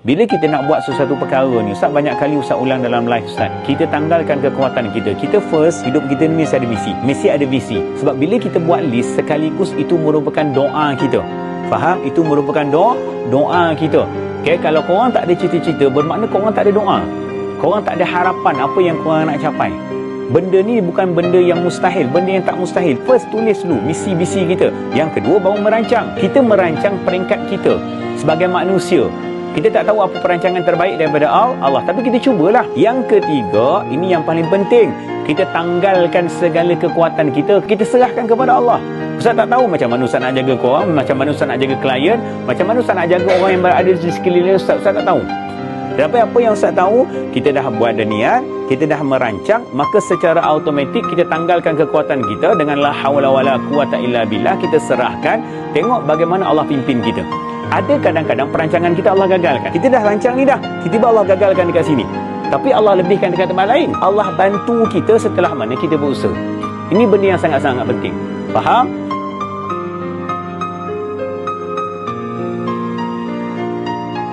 Bila kita nak buat sesuatu perkara ni, Ustaz banyak kali Ustaz ulang dalam live Ustaz. Kita tanggalkan kekuatan kita. Kita first, hidup kita ni mesti ada misi. Mesti ada visi. Sebab bila kita buat list, sekaligus itu merupakan doa kita. Faham? Itu merupakan doa, doa kita. Okay, kalau korang tak ada cita-cita, bermakna korang tak ada doa. Korang tak ada harapan apa yang korang nak capai. Benda ni bukan benda yang mustahil, benda yang tak mustahil. First tulis dulu misi-visi kita. Yang kedua baru merancang. Kita merancang peringkat kita sebagai manusia. Kita tak tahu apa perancangan terbaik daripada Allah, tapi kita cubalah. Yang ketiga, ini yang paling penting. Kita tanggalkan segala kekuatan kita, kita serahkan kepada Allah. Ustaz tak tahu macam mana Ustaz nak jaga korang, macam mana Ustaz nak jaga klien, macam mana Ustaz nak jaga orang yang berada di sekeliling Ustaz, Ustaz tak tahu. Tetapi apa yang Ustaz tahu, kita dah buat ada niat, kita dah merancang, maka secara automatik kita tanggalkan kekuatan kita dengan la hawla wala quwata illa billah, kita serahkan, tengok bagaimana Allah pimpin kita ada kadang-kadang perancangan kita Allah gagalkan. Kita dah rancang ni dah. Tiba-tiba Allah gagalkan dekat sini. Tapi Allah lebihkan dekat tempat lain. Allah bantu kita setelah mana kita berusaha. Ini benda yang sangat-sangat penting. Faham?